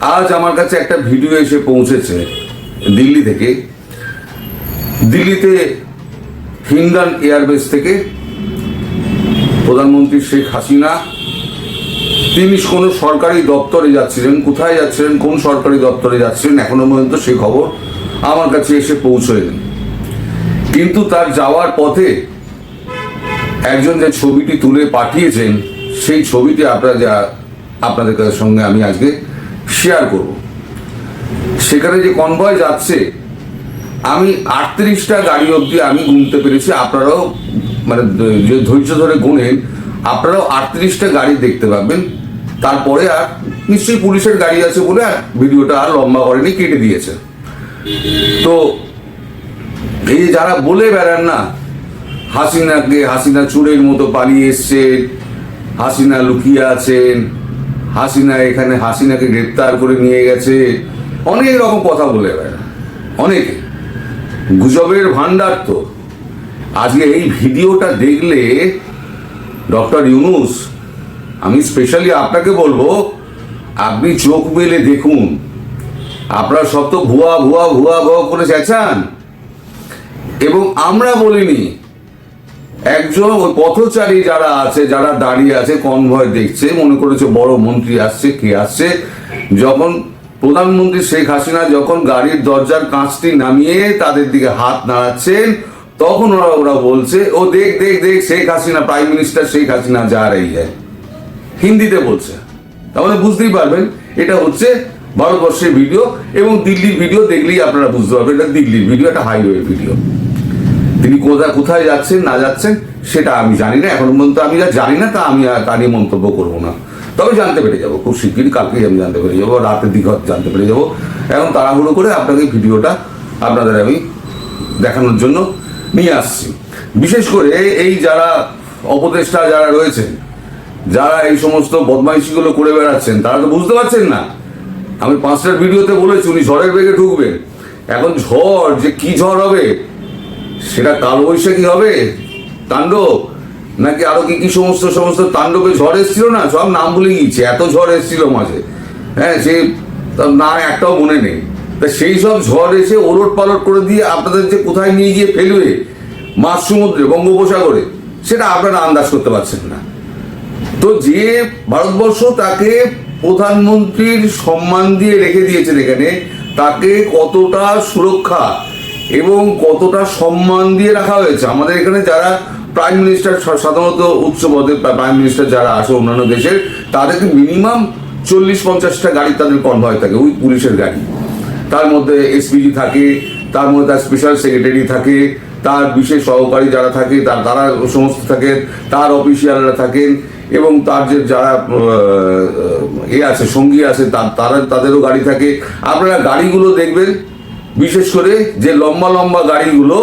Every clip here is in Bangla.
আজ আমার কাছে একটা ভিডিও এসে পৌঁছেছে দিল্লি থেকে। দিল্লিতে হিন্দান এয়ারবেস থেকে প্রধানমন্ত্রী শেখ হাসিনা, তিনি কোনো সরকারি দপ্তরে যাচ্ছিলেন, কোথায় যাচ্ছিলেন, কোন সরকারি দপ্তরে যাচ্ছিলেন, এখনও পর্যন্ত সে খবর আমার কাছে এসে পৌঁছয়নি। কিন্তু তার যাওয়ার পথে একজন যে ছবিটি তুলে পাঠিয়েছেন, সেই ছবিটি আপনারা যা আপনাদের সঙ্গে আমি আজকে শেয়ার করব। সেখানে যে কনভয় যাচ্ছে, আমি আটত্রিশটা গাড়ি অবধি আমি গুনতে পেরেছি। আপনারাও মানে যে ধৈর্য ধরে গুনেন, আপনারাও আটত্রিশটা গাড়ি দেখতে পাবেন। তারপরে আর নিশ্চয়ই পুলিশের গাড়ি আছে বলে আর ভিডিওটা আর লম্বা করেনি, কেটে দিয়েছে। তো এই যারা বলে বেড়ান না, হাসিনাকে, হাসিনা চুরের মতো পালিয়ে এসছেন, হাসিনা লুকিয়ে আছেন হাসিনা এখানে হাসিনাকে গ্রেপ্তার করে নিয়ে গেছে। অনেক রকম কথা বলে অনেকে। গুজবের ভান্ডার তো। আজকে এই ভিডিওটা দেখলে ডক্টর ইউনুস, আমি স্পেশালি আপনাকে বলব, আপনি চোখ মেলে দেখুন। আপনারা সব তো ভুয়া ভুয়া ভুয়া ভুয়া করে চেঁচান। এবং আমরা বলিনি একজন পথচারী যারা আছে, যারা দাঁড়িয়ে আছে কনভয় দেখছে, মনে করেছে বড় মন্ত্রী আসছে, কে আসছে, যখন প্রধানমন্ত্রী শেখ হাসিনা যখন গাড়ির দরজার কাঁচটি নামিয়ে তাদের দিকে হাত নাড়াচ্ছেন, তখন ওরা ওরা বলছে, ও দেখ দেখ দেখ, শেখ হাসিনা প্রাইম মিনিস্টার শেখ হাসিনা যা রही है হিন্দিতে বলছে। তাহলে বুঝতেই পারবেন, এটা হচ্ছে ভারতবর্ষের ভিডিও এবং দিল্লির ভিডিও দেখলেই আপনারা বুঝতে পারবেন, এটা দিল্লির ভিডিও একটা হাইওয়ে ভিডিও তিনি কোথায় কোথায় যাচ্ছেন, না যাচ্ছেন, সেটা আমি জানি না। এখন পর্যন্ত আমি যা জানি না, তা আমি তা নিয়ে মন্তব্য করব না। তবে জানতে পেরে যাব, খুব শিগগিরই কালকেই আমি জানতে পেরে যাব, রাতের দিকে জানতে পেরে যাব। এখন তাড়াহুড়ো করে আপনাকে ভিডিওটা আপনাদের আমি দেখানোর জন্য নিয়ে আসছি। বিশেষ করে এই যারা অপদেষ্টা যারা রয়েছেন, যারা এই সমস্ত বদমাইশিগুলো করে বেড়াচ্ছেন, তারা তো বুঝতে পারছেন না। আমি পাঁচটার ভিডিওতে বলেছি, উনি ঝড়ের বেগে ঢুকবেন। এখন ঝড় যে কি ঝড় হবে সেটা কালবৈশাখী হবে। তাণ্ডব? নাকি আরও কি কি সমস্ত সমস্ত তাণ্ডবে ঝড় এসেছিল না? সব নাম ভুলে গিয়েছে, এত ঝড় এসেছিল মাঝে। হ্যাঁ সে না একটাও মনে নেই। তা সেই সব ঝড় এসে ওলট পালট করে দিয়ে আপনাদের যে কোথায় নিয়ে গিয়ে ফেলবে মাঝ সমুদ্রে, বঙ্গোপসাগরে, সেটা আপনারা আন্দাজ করতে পারছেন না। তো যে ভারতবর্ষ তাকে প্রধানমন্ত্রীর সম্মান দিয়ে রেখে দিয়েছেন এখানে, তাকে কতটা সুরক্ষা এবং কতটা সম্মান দিয়ে রাখা হয়েছে। আমাদের এখানে যারা প্রাইম মিনিস্টার সাধারণত উচ্চ পদে প্রাইম মিনিস্টার যারা আসে অন্যান্য দেশের, তাদেরকে মিনিমাম চল্লিশ পঞ্চাশটা গাড়ি তাদের কনভয় থাকে, ওই পুলিশের গাড়ি। তার মধ্যে এসপিজি থাকে, তার মধ্যে তার স্পেশাল সেক্রেটারি থাকে, তার বিশেষ সহকারী যারা থাকে, তার, তারা সমস্ত থাকেন, তার অফিসিয়ালরা থাকেন, এবং তার যে যারা এ আছে, সঙ্গী আছে, তার, তারা, তাদেরও গাড়ি থাকে। আপনারা গাড়িগুলো দেখবেন বিশেষ করে যে লম্বা লম্বা গাড়িগুলো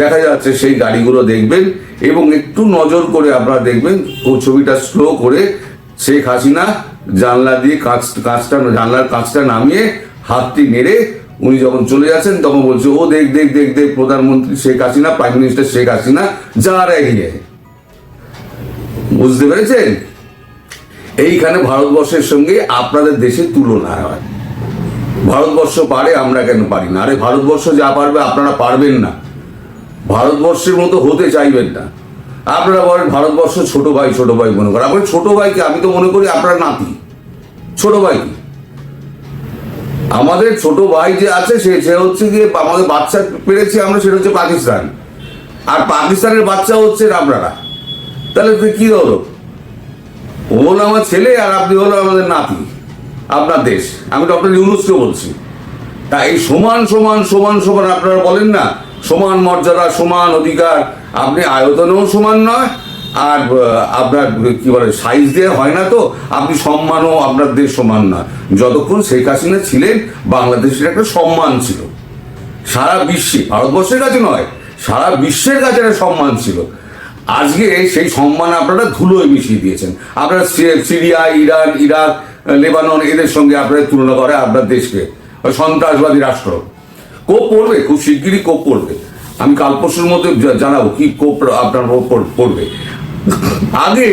দেখা যাচ্ছে, সেই গাড়িগুলো দেখবেন এবং একটু নজর করে আপনারা দেখবেন ছবিটা স্লো করে শেখ হাসিনা জানলা দিয়ে কাঁচ, কাঁচটা, জানলার কাঁচটা নামিয়ে হাতটি নেড়ে উনি যখন চলে যাচ্ছেন, তখন বলছে, ও দেখ দেখ দেখ দেখ, প্রধানমন্ত্রী শেখ হাসিনা, প্রাইম মিনিস্টার শেখ হাসিনা যা রেগে বুঝতে পেরেছেন? এইখানে ভারতবর্ষের সঙ্গে আপনাদের দেশের তুলনা হয়। ভারতবর্ষ পারে, আমরা কেন পারি না? আরে, ভারতবর্ষ যা পারবে আপনারা পারবেন না। ভারতবর্ষের মতো হতে চাইবেন না। আপনারা বলেন, ভারতবর্ষ ছোট ভাই ছোট ভাই মনে করেন আপনার ছোট ভাইকে, আমি তো মনে করি আপনার নাতি। ছোট ভাই আমাদের ছোট ভাই যে আছে, সে সে হচ্ছে গিয়ে আমাদের বাচ্চা পেরেছি আমরা, সেটা হচ্ছে পাকিস্তান। আর পাকিস্তানের বাচ্চা হচ্ছে আপনারা। তাহলে কি হলো? ও হলো আমার ছেলে আর আপনি হলো আমাদের নাতি। আপনার দেশ। আমি ডক্টর ইউনুসকে বলছি। তা এই সমান সমান সমান সমান আপনারা বলেন না, সমান মর্যাদা, সমান অধিকার, আপনি আয়তনেও সমান নয়, আর আপনার, কি বলে সাইজ দিয়ে হয় না তো, আপনি সম্মানও আপনার দেশ সমান না যতক্ষণ শেখ হাসিনা ছিলেন, বাংলাদেশের একটা সম্মান ছিল। সারা বিশ্বে, ভারতবর্ষের কাছে নয়, সারা বিশ্বের কাছে একটা সম্মান ছিল। আজকে সেই সম্মান আপনারা ধুলোয় মিশিয়ে দিয়েছেন। আপনারা সিরিয়া, ইরান, ইরাক লেবানন এদের সঙ্গে আপনারা তুলনা করে আপনার দেশকে। সন্ত্রাসবাদী রাষ্ট্র। কোপ পড়বে, খুব শিগগিরই কোপ পড়বে। আমি কাল পরশুর মধ্যে জানাব কি কোপ আপনার পড়বে। আগে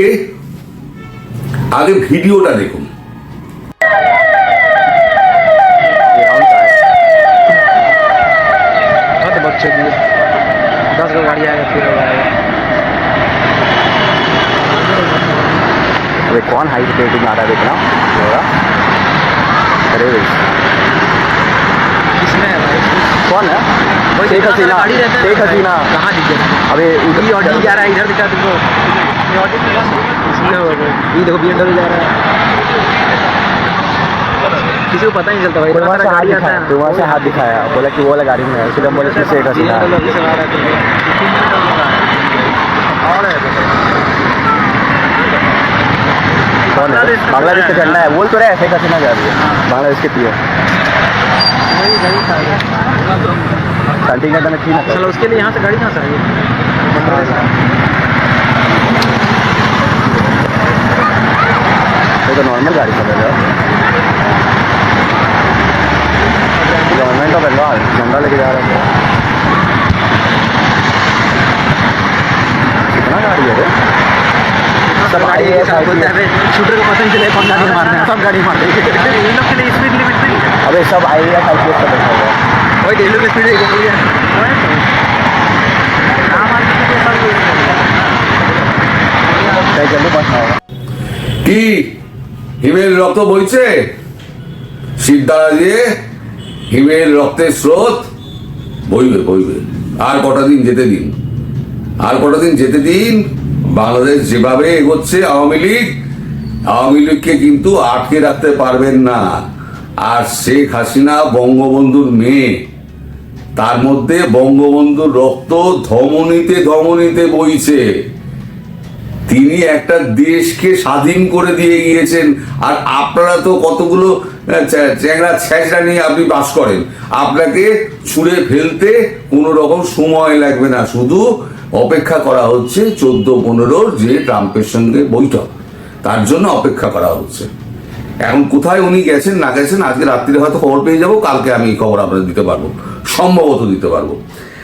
আগে ভিডিওটা দেখুন। বাচ্চা वे कौन हाइट रेटिंग आ रहा है देखना? थोड़ा। अरे कौन है? शेख हसीना। शेख हसीना। कहाँ अभी ई ऑडी जा रहा है इधर दिखा तुमको। ये देखो बी एम जा रहा है। किसी को पता नहीं चलता भाई। तुम्हारा हाथ दिखाया? तुम्हारा हाथ दिखाया? बोला कि वो वाला गाड़ी में है। इसलिए बोले शेख हसीना। कौन है? बांग्लादेश का झंडा है। बोल तो रहे हैं शेख हसीना जा रही है बांग्लादेश के था शांति का थी ना चलो उसके लिए यहाँ से गाड़ी कहाँ से आई। ये तो नॉर्मल गाड़ी चल रहा है। गवर्नमेंट ऑफ़ बंगाल झंडा लेके जा रहा है। सब गाड़ी IAS, के साथ बोलते हैं "अबे, शूटर को पता नहीं चले कौन गाड़ी मारना है सब गाड़ी मार देंगे इन लोग के लिए स्पीड लिमिट नहीं है अबे सब I S I P S का बैठा हुआ है वही दिल्ली में स्पीड है नाम आगे के सब তাই জন্য বসা হবে কি হিমেল রক্ত বইছে শিরদাঁড়া দিয়ে হিমেল রক্তের স্রোত বইবে বইবে আর কটা দিন যেতে দিন আর কটা দিন যেতে দিন বাংলাদেশ যেভাবে এগোচ্ছে আওয়ামী লীগ আওয়ামী লীগকে কিন্তু আটকে রাখতে পারবেন না। আর শেখ হাসিনা বঙ্গবন্ধুর মেয়ে তার মধ্যে বঙ্গবন্ধুর রক্ত ধমনীতে ধমনীতে বইছে। তিনি একটা দেশকে স্বাধীন করে দিয়ে গিয়েছেন। আর আপনারা তো কতগুলো আহ, চ্যা- চ্যাংড়া ছ্যাঁচড়া নিয়ে আপনি বাস করেন। আপনাকে ছুঁড়ে ফেলতে কোনো রকম সময় লাগবে না। শুধু অপেক্ষা করা হচ্ছে চোদ্দ পনেরোর যে ট্রাম্পের সঙ্গে বৈঠক। তার জন্য অপেক্ষা করা হচ্ছে। এখন কোথায় উনি গেছেন, না গেছেন, আজকে রাত্রিরে হয়তো খবর পেয়ে যাব, কালকে আমি এই খবর আপনাদের দিতে পারব। সম্ভবত দিতে পারব।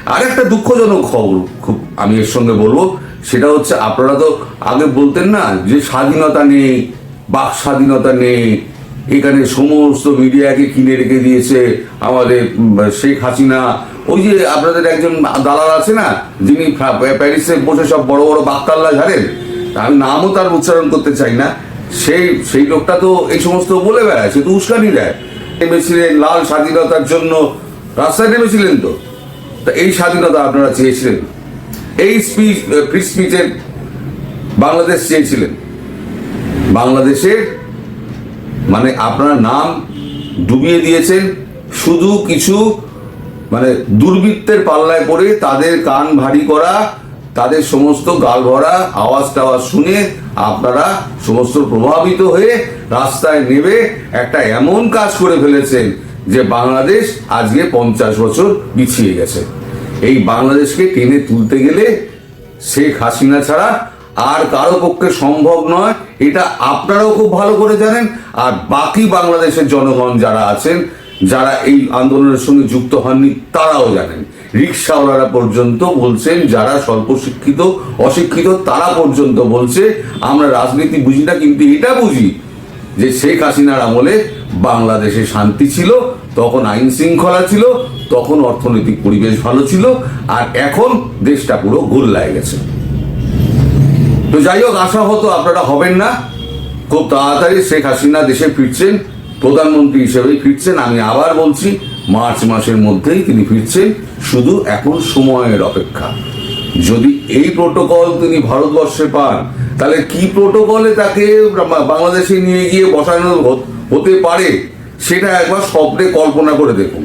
আর একটা দুঃখজনক খবর খুব আমি এর সঙ্গে বলব, সেটা হচ্ছে আপনারা তো আগে বলতেন না যে স্বাধীনতা নেই, বাক স্বাধীনতা নেই, এখানে সমস্ত মিডিয়াকে কিনে রেখে দিয়েছে আমাদের শেখ হাসিনা ওই যে আপনাদের একজন দালাল আছে না, যিনি প্যারিসে বসে সব বড় বড় বাক্তাল্লা ঝাড়েন, আমি নামও তার উচ্চারণ করতে চাই না। সেই সেই লোকটা তো এই সমস্ত বলে বেড়ায়, সে তো উস্কানি দেয়। নেমেছিলেন লাল স্বাধীনতার জন্য রাস্তায় নেমেছিলেন তো? তা এই স্বাধীনতা আপনারা চেয়েছিলেন এই স্পিচ ফ্রি স্পিচের বাংলাদেশ চেয়েছিলেন। বাংলাদেশের মানে আপনার নাম ডুবিয়ে দিয়েছেন, শুধু কিছু মানে দুর্বৃত্তের পাল্লায় পড়ে তাদের কান ভারী করা, তাদের সমস্ত গাল ভরা, আওয়াজ টাওয়াজ শুনে আপনারা সমস্ত প্রভাবিত হয়ে রাস্তায় নেবে একটা এমন কাজ করে ফেলেছেন যে বাংলাদেশ আজকে পঞ্চাশ বছর পিছিয়ে গেছে। এই বাংলাদেশকে টেনে তুলতে গেলে শেখ হাসিনা ছাড়া আর কারও পক্ষে সম্ভব নয়। এটা আপনারাও খুব ভালো করে জানেন। আর বাকি বাংলাদেশের জনগণ যারা আছেন যারা এই আন্দোলনের সঙ্গে যুক্ত হননি, তারাও জানেন। রিক্সাওয়ালারা পর্যন্ত বলছেন, যারা স্বল্প শিক্ষিত, অশিক্ষিত, তারা পর্যন্ত বলছে, আমরা রাজনীতি বুঝি না, কিন্তু এটা বুঝি যে শেখ হাসিনার আমলে বাংলাদেশে শান্তি ছিল, তখন আইন শৃঙ্খলা ছিল, তখন অর্থনৈতিক পরিবেশ ভালো ছিল, আর এখন দেশটা পুরো গোল্লায় গেছে। তো যাই হোক, আশা হতো আপনারা হবেন না। খুব তাড়াতাড়ি শেখ হাসিনা দেশে ফিরছেন। প্রধানমন্ত্রী হিসেবে ফিরছেন, আমি আবার বলছি, মার্চ মাসের মধ্যেই তিনি ফিরছেন, শুধু এখন সময়ের অপেক্ষা। যদি এই প্রোটোকল তিনি ভারতবর্ষে পান, তাহলে কি প্রোটোকলে তাকে বাংলাদেশে নিয়ে গিয়ে বসানো হতে পারে? সেটা একবার স্বপ্নে কল্পনা করে দেখুন।